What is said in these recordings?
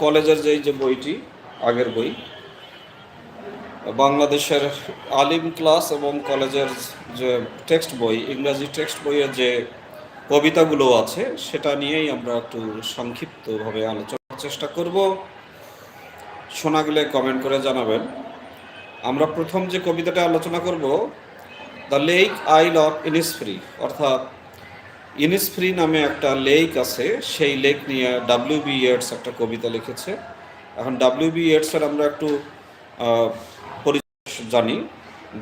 কলেজের যেই যে বইটি, আগের বই, বাংলাদেশের আলিম ক্লাস এবং কলেজের যে টেক্সট বই, ইংরাজি টেক্সট বইয়ের যে কবিতাগুলো আছে, সেটা নিয়েই আমরা একটু সংক্ষিপ্তভাবে আলোচনার চেষ্টা করব। শোনা গেলে কমেন্ট করে জানাবেন। আমরা প্রথম যে কবিতাটা আলোচনা করব, the lake isle of Innisfree অর্থাৎ ইনিসফ্রি নামে একটা লেক আছে, সেই লেক নিয়ে ডাব্লিউ বি ইয়েটস একটা কবিতা লিখেছে। এখন ডাব্লিউ বি ইয়েটসের আমরা একটু পরিচয় জানি।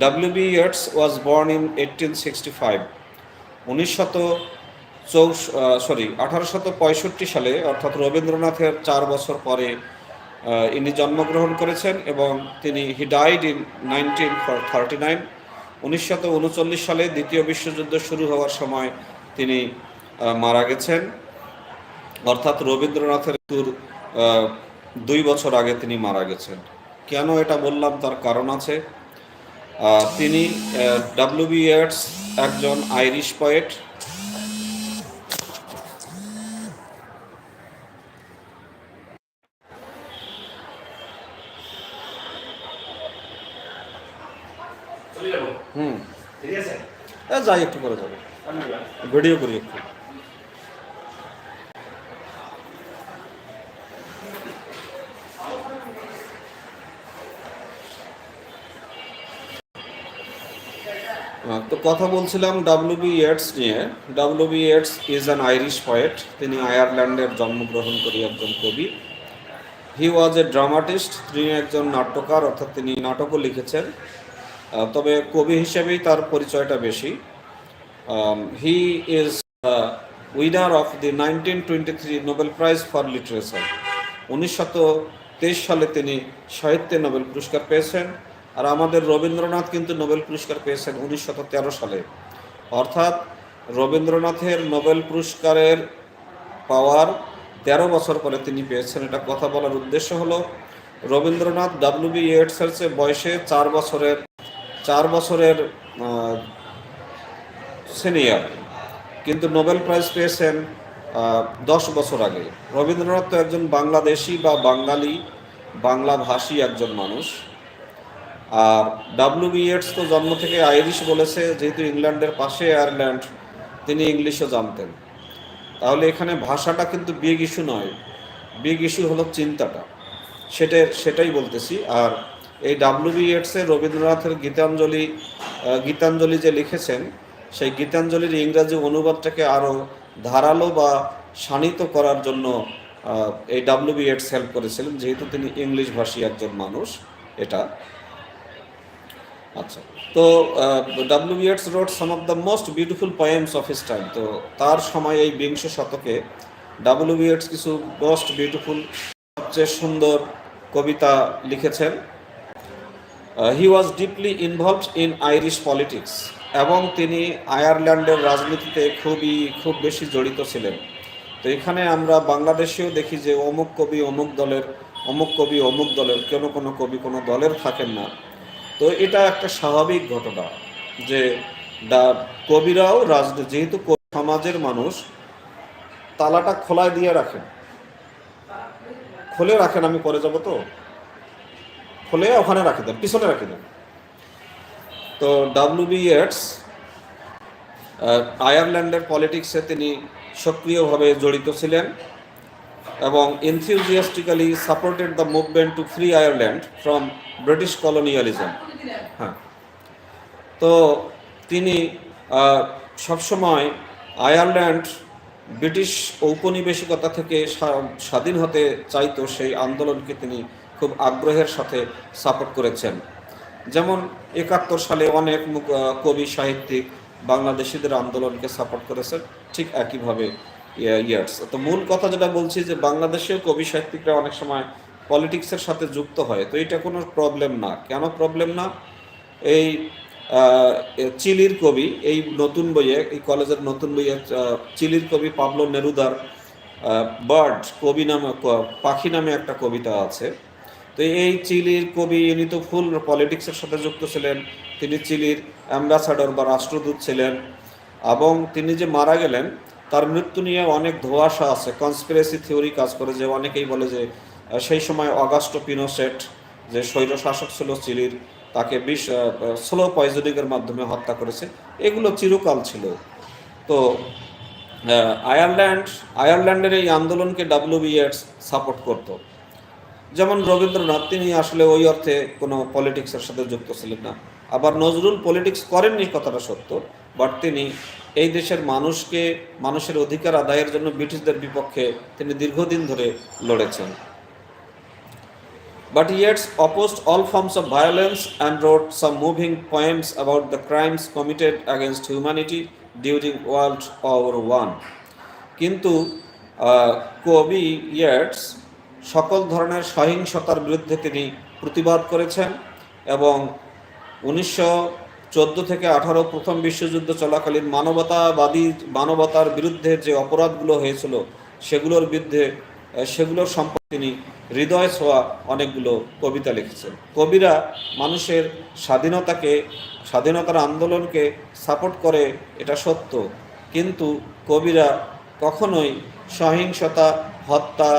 W B Yeats was born in eighteen sixty five উনিশশত চৌষ সরি আঠারোশত পঁয়ষট্টি সালে, অর্থাৎ রবীন্দ্রনাথের চার বছর পরে ইনি জন্মগ্রহণ করেছেন এবং তিনি he died in nineteen thirty nine উনিশশত উনচল্লিশ সালে দ্বিতীয় বিশ্বযুদ্ধ শুরু হওয়ার সময় তিনি মারা গেছেন। অর্থাৎ রবীন্দ্রনাথের মৃত্যুর দুই বছর আগে তিনি মারা গেছেন। কেন এটা বললাম? তার কারণ আছে তিনি ডাব্লিউ বি একজন আইরিশ পয়েট হুম। ঠিক আছে? এ, যাই একটু করে যাবে। ভিডিও করি একটু। তো কথা বলছিলাম ডাব্লিউ বি এডস নিয়ে। W B Yeats is an Irish poet তিনি আয়ারল্যান্ডের জন্মগ্রহণ করি একজন কবি। হি ওয়াজ এ ড্রামাটিস্ট তিনি একজন নাট্যকার, অর্থাৎ তিনি নাটকও লিখেছেন। তবে কবি হিসেবেই তার পরিচয়টা বেশি। He is winner of the nineteen twenty three Nobel prize for literature উনিশশত তেইশ সালে তিনি সাহিত্যে নোবেল পুরস্কার পেয়েছেন, আর আমাদের রবীন্দ্রনাথ কিন্তু নোবেল পুরস্কার পেয়েছেন উনিশশত তেরো সালে। অর্থাৎ রবীন্দ্রনাথের নোবেল পুরস্কারের পাওয়ার তেরো বছর পরে তিনি পেয়েছেন। এটা কথা বলার উদ্দেশ্য হলো, রবীন্দ্রনাথ ডাব্লিউ বি ইয়েটসের চেয়ে বয়সে চার বছরের চার বছরের সিনিয়র। কিন্তু নোবেল প্রাইজ পেয়েছেন দশ বছর আগে। রবীন্দ্রনাথ তো একজন বাংলাদেশি বা বাঙালি, বাংলা ভাষী একজন মানুষ। আর ডাব্লিউ বি ইয়েটস তো জন্ম থেকে আইরিশ বলেছে, যেহেতু ইংল্যান্ডের পাশে আয়ারল্যান্ড, তিনি ইংলিশও জানতেন। তাহলে এখানে ভাষাটা কিন্তু বিগ ইস্যু নয়। বিগ ইস্যু হলো চিন্তাটা। সেটা, সেটাই বলতেছি। আর এই ডাব্লিউ বি ইয়েটসের রবীন্দ্রনাথের গীতাঞ্জলি গীতাঞ্জলি যে লিখেছেন সেই গীতাঞ্জলির ইংরাজি অনুবাদটাকে আরও ধারালো বা শানিত করার জন্য এই ডাব্লিউ বি ইয়েটস হেল্প করেছিলেন, যেহেতু তিনি ইংলিশ ভাষী একজন মানুষ, এটা। আচ্ছা তো W B Yeats wrote some of the most beautiful poems of his time তো তার সময় এই বিংশ শতকে ডাব্লিউ বিএডস কিছু মোস্ট বিউটিফুল সবচেয়ে সুন্দর কবিতা লিখেছেন। He was deeply involved in Irish politics এবং তিনি আয়ারল্যান্ডের রাজনীতিতে খুবই, খুব বেশি জড়িত ছিলেন। তো এখানে আমরা বাংলাদেশেও দেখি যে অমুক কবি অমুক দলের, অমুক কবি অমুক দলের, কোনো কোনো কবি কোনো দলের থাকেন না। তো এটা একটা স্বাভাবিক ঘটনা যে কবিরাও রাজনীতি যেহেতু সমাজের মানুষ, তালাটা খোলায় দিয়ে রাখেন। খুলে রাখেন, আমি পরে যাব তো? খুলে ওখানে রাখে দেন, পিছনে রাখে দেন। তো ডাব্লিউ বি এটস আয়ারল্যান্ডের পলিটিক্সে তিনি সক্রিয়ভাবে জড়িত ছিলেন এবং enthusiastically supported the movement to free Ireland from British colonialism হ্যাঁ। তো তিনি সবসময় আয়ারল্যান্ড ব্রিটিশ ঔপনিবেশিকতা থেকে স্বাধীন হতে চাইতো সেই আন্দোলনকে তিনি খুব আগ্রহের সাথে সাপোর্ট করেছেন। যেমন একাত্তর সালে অনেক কবি, সাহিত্যিক বাংলাদেশিদের আন্দোলনকে সাপোর্ট করেছে, ঠিক একইভাবে ইয়ার্স। তো মূল কথা যেটা বলছি যে বাংলাদেশেও কবি, সাহিত্যিকরা অনেক সময় পলিটিক্সের সাথে যুক্ত হয়, তো এটা কোনো প্রবলেম না। কেন প্রবলেম না? এই চিলির কবি, এই নতুন বইয়ে, এই কলেজের নতুন বইয়ে চিলির কবি পাবলো নেরুদার বার্ড, কবি নামে পাখি নামে একটা কবিতা আছে। তো এই চিলির কবি ইনি তো ফুল পলিটিক্সের সাথে যুক্ত ছিলেন। তিনি চিলির অ্যাম্বাসাডর বা রাষ্ট্রদূত ছিলেন এবং তিনি যে মারা গেলেন, তার মৃত্যু নিয়ে অনেক ধোঁয়াশা আছে। কনস্পিরেসি থিওরি কাজ করে যে অনেকেই বলে যে সেই সময় অগাস্টো পিনোসেট যে স্বৈর শাসক ছিল চিলির, তাকে বিষ স্লো পয়জনিংয়ের মাধ্যমে হত্যা করেছে। এগুলো চিরকাল ছিল। তো আয়ারল্যান্ড, আয়ারল্যান্ডের এই আন্দোলনকে ডাব্লিউবিএস সাপোর্ট করত। যেমন রবীন্দ্রনাথ, তিনি আসলে ওই অর্থে কোনো পলিটিক্সের সাথে যুক্ত ছিলেন না আবার নজরুল পলিটিক্স করেননি কথাটা সত্য বাট তিনি এই দেশের মানুষকে, মানুষের অধিকার আদায়ের জন্য ব্রিটিশদের বিপক্ষে তিনি দীর্ঘদিন ধরে লড়েছেন Yeats opposed all forms of violence and wrote some moving poems about the crimes committed against humanity during World War One. কিন্তু কবি ইয়েটস সকল ধরনের সহিংসতার বিরুদ্ধে তিনি প্রতিবাদ করেছেন এবং উনিশশো চোদ্দ থেকে আঠারো প্রথম বিশ্বযুদ্ধ চলাকালীন মানবতাবাদী, মানবতার বিরুদ্ধে যে অপরাধগুলো হয়েছিল, সেগুলোর বিরুদ্ধে সেগুলোর সম্পর্কে তিনি হৃদয় ছোঁয়া অনেকগুলো কবিতা লিখেছেন। কবিরা মানুষের স্বাধীনতাকে, স্বাধীনতার আন্দোলনকে সাপোর্ট করে এটা সত্য। কিন্তু কবিরা কখনোই সহিংসতা হত্যা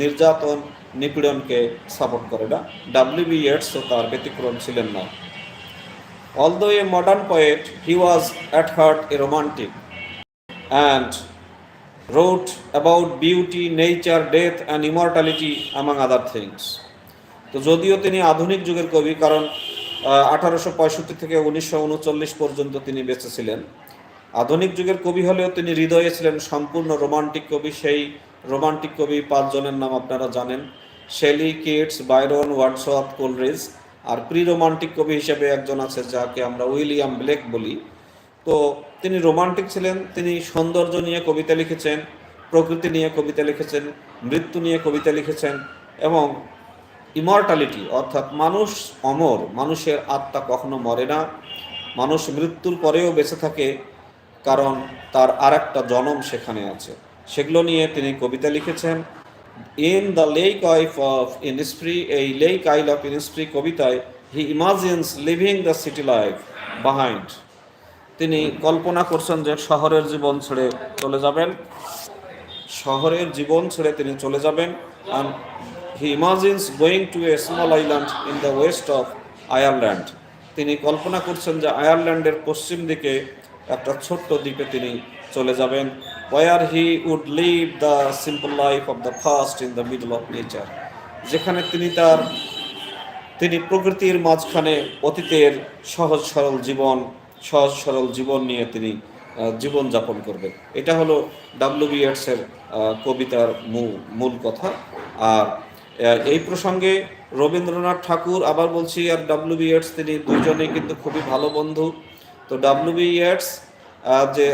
নির্যাতন নিপীড়নকে সাপোর্ট করে না। ডাব্লিউ বি ইয়েটসও তার ব্যতিক্রম ছিলেন না। Although a modern poet, he was at heart a romantic and wrote about beauty, nature, death, and immortality, among other things. তো যদিও তিনি আধুনিক যুগের কবি কারণ আঠারোশো পঁয়ষট্টি থেকে উনিশশো উনচল্লিশ পর্যন্ত তিনি বেঁচে ছিলেন। আধুনিক যুগের কবি হলেও তিনি হৃদয়ে ছিলেন সম্পূর্ণ রোমান্টিক কবি সেই রোমান্টিক কবি পাঁচজনের নাম আপনারা জানেন। Shelley, Keats, Byron Wordsworth Coleridge আর প্রি রোমান্টিক কবি হিসেবে একজন আছে যাকে আমরা উইলিয়াম ব্লেক বলি। তো তিনি রোমান্টিক ছিলেন, তিনি সৌন্দর্য নিয়ে কবিতা লিখেছেন, প্রকৃতি নিয়ে কবিতা লিখেছেন, মৃত্যু নিয়ে কবিতা লিখেছেন এবং ইমর্টালিটি অর্থাৎ মানুষ অমর, মানুষের আত্মা কখনো মরে না, মানুষ মৃত্যুর পরেও বেঁচে থাকে কারণ তার আর একটা জনম সেখানে আছে। সেগুলো নিয়ে তিনি কবিতা লিখেছেন। ইন দ্য লেক আইফ অফ ইনস্প্রি এই লেক আইল অফ ইনস্ট্রি কবিতায় he imagines leaving the city life behind তিনি কল্পনা করছেন যে শহরের জীবন ছেড়ে চলে যাবেন। শহরের জীবন ছেড়ে তিনি চলে যাবেন। And he imagines going to a small island in the west of Ireland তিনি কল্পনা করছেন যে আয়ারল্যান্ডের পশ্চিম দিকে একটা ছোট্ট দ্বীপে তিনি চলে যাবেন। Where he would live the simple life of the first in the middle of nature যেখানে তিনি তার, তিনি প্রকৃতির মাঝখানে অতীতের সহজ সরল জীবন, সহজ সরল জীবন নিয়ে তিনি জীবন যাপন করবেন। এটা হলো ডাব্লিউ বিএডসের কবিতার মূল কথা। আর এই প্রসঙ্গে রবীন্দ্রনাথ ঠাকুর আবার বলছি, আর ডাব্লিউ বিএডস তিনি দুইজনেই কিন্তু খুবই ভালো বন্ধু। তো ডাব্লিউ বিএডস যে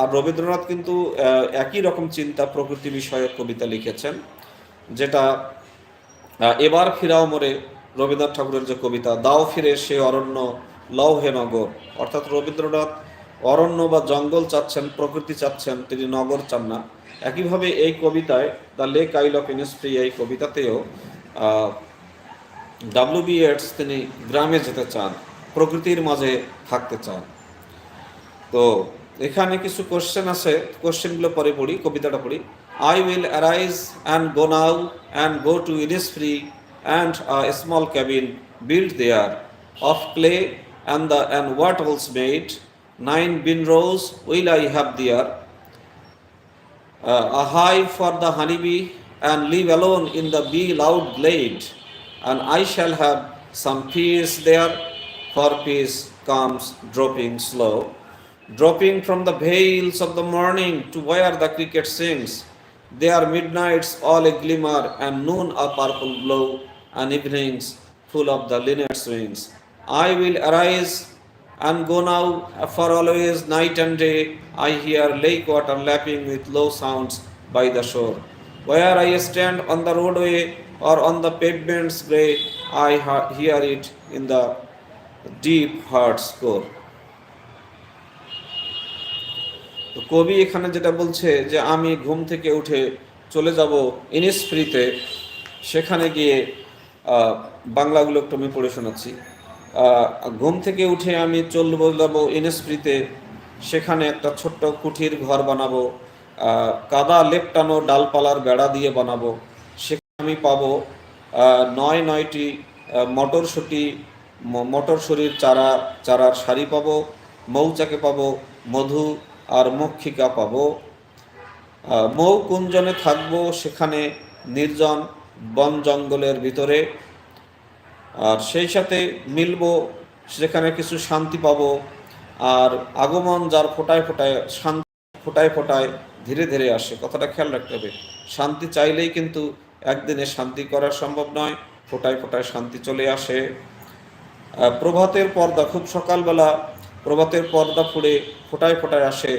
আর রবীন্দ্রনাথ কিন্তু একই রকম চিন্তা প্রকৃতি বিষয়ক কবিতা লিখেছেন, যেটা এবার ফিরাও মোরে রবীন্দ্রনাথ ঠাকুরের যে কবিতা, দাও ফিরে সে অরণ্য, লও হে নগর। অর্থাৎ রবীন্দ্রনাথ অরণ্য বা জঙ্গল চাচ্ছেন, প্রকৃতি চাচ্ছেন, তিনি নগর চান না। একইভাবে এই কবিতায়, the lake isle of Innisfree এই কবিতাতেও ডাব্লিউ বি এডস তিনি গ্রামে যেতে চান, প্রকৃতির মাঝে থাকতে চান। তো এখানে কিছু কোশ্চেন আছে কোশ্চেনগুলো পরে পড়ি কবিতাটা পড়ি I will arise and go now and go to Innisfree and a small cabin build there of clay and the and what else made nine bin rows will I have there uh, a hive for the honeybee and live alone in the bee loud glade and I shall have some peace there for peace comes dropping slow dropping from the veils of the morning to where the cricket sings there midnights all a glimmer and noon a purple glow and evenings full of the linnet's wings I will arise and go now for always night and day I hear lake water lapping with low sounds by the shore. Where I stand on the roadway or on the pavement's grey, I hear it in the deep heart's core. তো কবি এখানে যেটা বলছে যে, আমি ঘুম থেকে উঠে চলে যাব ইনিসফ্রিতে। সেখানে গিয়ে বাংলাগুলো একটু আমি পড়ে শোনাচ্ছি। ঘুম থেকে উঠে আমি চলবো, যাব ইনিসফ্রিতে। সেখানে একটা ছোট্ট কুঠির ঘর বানাবো। কাদা লেপটানো ডালপালার বেড়া দিয়ে বানাবো। সেখানে আমি পাবো নয় নয়টি মটরশুঁটি, ম- মটরশুঁটির চারা, চারার সারি পাবো, মৌচাকে পাবো, মধু আর মক্ষিকা পাবো। মৌ কুঞ্জনে থাকব সেখানে নির্জন বন জঙ্গলের ভিতরে। আর সেই সাথে মিলবো সেখানে কিছু শান্তি পাব। আর আগমন যার ফোটায় ফোটায় শান্তি ফোটায় ফোটায় ধীরে ধীরে আসে। কথাটা খেয়াল রাখতে হবে, শান্তি চাইলেই কিন্তু একদিনে শান্তি করা সম্ভব নয়, ফোটায় ফোটায় শান্তি চলে আসে। প্রভাতের পর্দা খুব সকালবেলা প্রভাতের পর্দা ফুড়ে ফোটায় ফোটায় আসে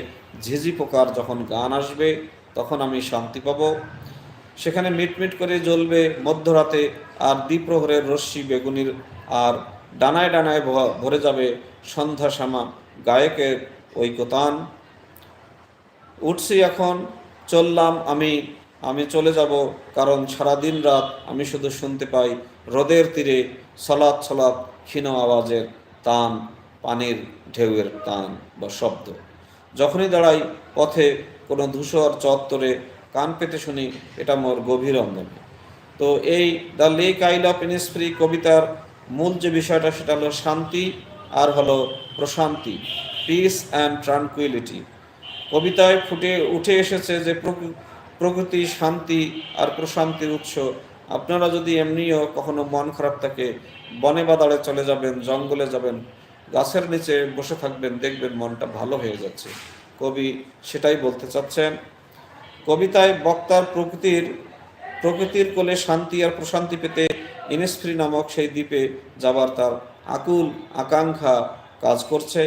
ঝিঝি পোকার যখন গান আসবে, তখন আমি শান্তি পাবো। সেখানে মিটমিট করে জ্বলবে মধ্যরাতে আর দ্বিপ্রহরের রশ্মি বেগুনির আর ডানায় ডানায় ভরে যাবে সন্ধ্যা শ্যামা গায়কের ঐকতান। উঠছি এখন, চললাম আমি আমি চলে যাব কারণ সারাদিন রাত আমি শুধু শুনতে পাই হ্রদের তীরে সলাৎ সলাৎ ক্ষীণ আওয়াজের তান। পানির ঢেউয়ের টান বা শব্দ। যখনই দাঁড়াই পথে কোনো ধূসর চত্বরে কান পেতে শুনি, এটা মোর গভীর অঙ্গনে তো এই the lake isle of Innisfree কবিতার মূল যে বিষয়টা, সেটা হলো শান্তি আর হলো প্রশান্তি পিস অ্যান্ড ট্রানকুইলিটি কবিতায় ফুটে উঠে এসেছে যে প্রকৃ- প্রকৃতি, শান্তি আর প্রশান্তির উৎস। আপনারা যদি এমনিও কখনো মন খারাপ থাকে, বনে বাদারে চলে যাবেন, জঙ্গলে যাবেন গাছের নিচে বসে থাকবেন, দেখবেন মনটা ভালো হয়ে যাচ্ছে। কবি সেটাই বলতে চাচ্ছেন। কবিতায় বক্তার প্রকৃতির প্রকৃতির কোলে শান্তি আর প্রশান্তি পেতে ইনস্ফ্রি নামক সেই দ্বীপে যাবার তার আকুল আকাঙ্ক্ষা কাজ করছে।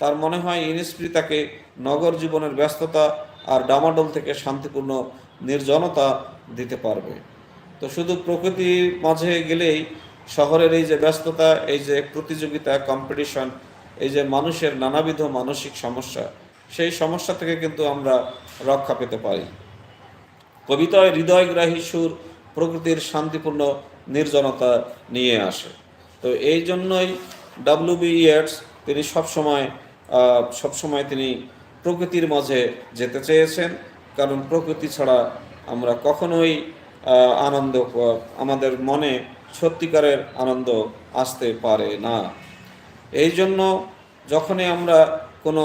তার মনে হয় ইনস্ফ্রি তাকে নগর জীবনের ব্যস্ততা আর ডামাডোল থেকে শান্তিপূর্ণ নির্জনতা দিতে পারবে। তো শুধু প্রকৃতির মাঝে গেলেই শহরের এই যে ব্যস্ততা, এই যে প্রতিযোগিতা কম্পিটিশন এই যে মানুষের নানাবিধ মানসিক সমস্যা, সেই সমস্যা থেকে কিন্তু আমরা রক্ষা পেতে পারি। কবিতায় হৃদয়গ্রাহী সুর প্রকৃতির শান্তিপূর্ণ নির্জনতা নিয়ে আসে। তো এই জন্যই ডাব্লিউ বি ইয়েটস তিনি সবসময় সবসময় তিনি প্রকৃতির মাঝে যেতে চেয়েছেন। কারণ প্রকৃতি ছাড়া আমরা কখনোই আনন্দ, আমাদের মনে সত্যিকারের আনন্দ আসতে পারে না। এই জন্য যখনই আমরা কোনো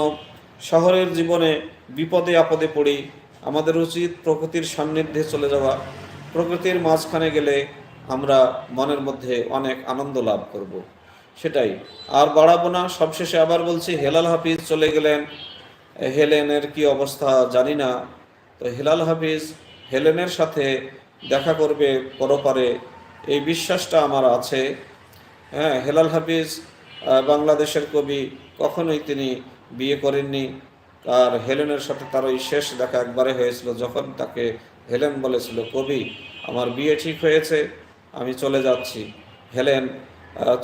শহরের জীবনে বিপদে আপদে পড়ি, আমাদের উচিত প্রকৃতির সান্নিধ্যে চলে যাওয়া। প্রকৃতির মাঝখানে গেলে আমরা মনের মধ্যে অনেক আনন্দ লাভ করব। সেটাই। আর বাড়াবো না, সবশেষে আবার বলছি, হেলাল হাফিজ চলে গেলেন। হেলেনের কি অবস্থা জানি না। তো হেলাল হাফিজ হেলেনের সাথে দেখা করবে পরপারে এই বিশ্বাসটা আমার আছে। হ্যাঁ হেলাল হাফিজ বাংলাদেশের কবি, কখনোই তিনি বিয়ে করেননি। আর হেলেনের সাথে তার ওই শেষ দেখা একবারে হয়েছিল যখন তাকে হেলেন বলেছিল, কবি, আমার বিয়ে ঠিক হয়েছে, আমি চলে যাচ্ছি। হেলেন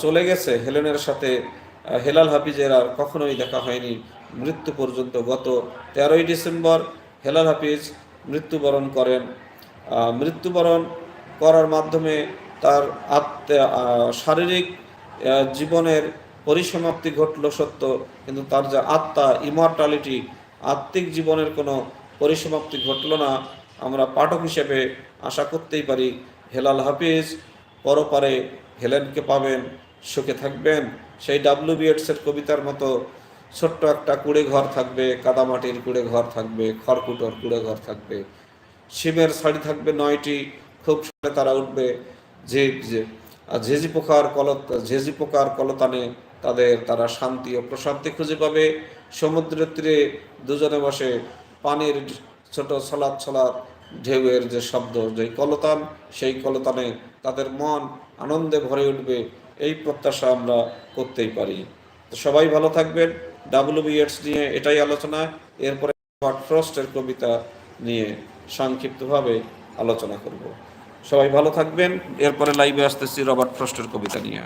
চলে গেছে। হেলেনের সাথে হেলাল হাফিজের আর কখনোই দেখা হয়নি। মৃত্যু পর্যন্ত গত তেরোই ডিসেম্বর হেলাল হাফিজ মৃত্যুবরণ করেন। মৃত্যুবরণ করার মাধ্যমে তার শারীরিক জীবনের পরিসমাপ্তি ঘটল সত্য, কিন্তু তার যে আত্মা ইমর্টালিটি আত্মিক জীবনের কোনো পরিসমাপ্তি ঘটল না, আমরা পাঠক হিসেবে আশা করতেই পারি, হেলাল হাফিজ পরপারে হেলেনকে পাবেন, সুখে থাকবেন। সেই ডাব্লিউ বিএডসের কবিতার মতো ছোট্ট একটা কুড়ে ঘর থাকবে, কাদামাটির কুড়ে ঘর থাকবে, খড়কুটোর কুড়ে ঘর থাকবে। শিমের শাড়ি থাকবে নয়টি, খুব সামনে তারা উঠবে। যে ঝেঝি পোকার কলত ঝেঝি পোকার কলতানে তাদের তারা শান্তি ও প্রশান্তি খুঁজে পাবে। সমুদ্রের তীরে দুজনে বসে পানির ছোট ছলাৎ ছলাৎ ঢেউয়ের যে শব্দ যে কলতান, সেই কলতানে তাদের মন আনন্দে ভরে উঠবে। এই প্রত্যাশা আমরা করতেই পারি। তো সবাই ভালো থাকবেন। ডাব্লিউ বিএডস নিয়ে এটাই আলোচনা। এরপরে ফ্রস্টের কবিতা নিয়ে সংক্ষিপ্তভাবে আলোচনা করব। সবাই ভালো থাকবেন। এরপরে লাইভে আসতেছি রবার্ট ফ্রস্টের কবিতা নিয়ে।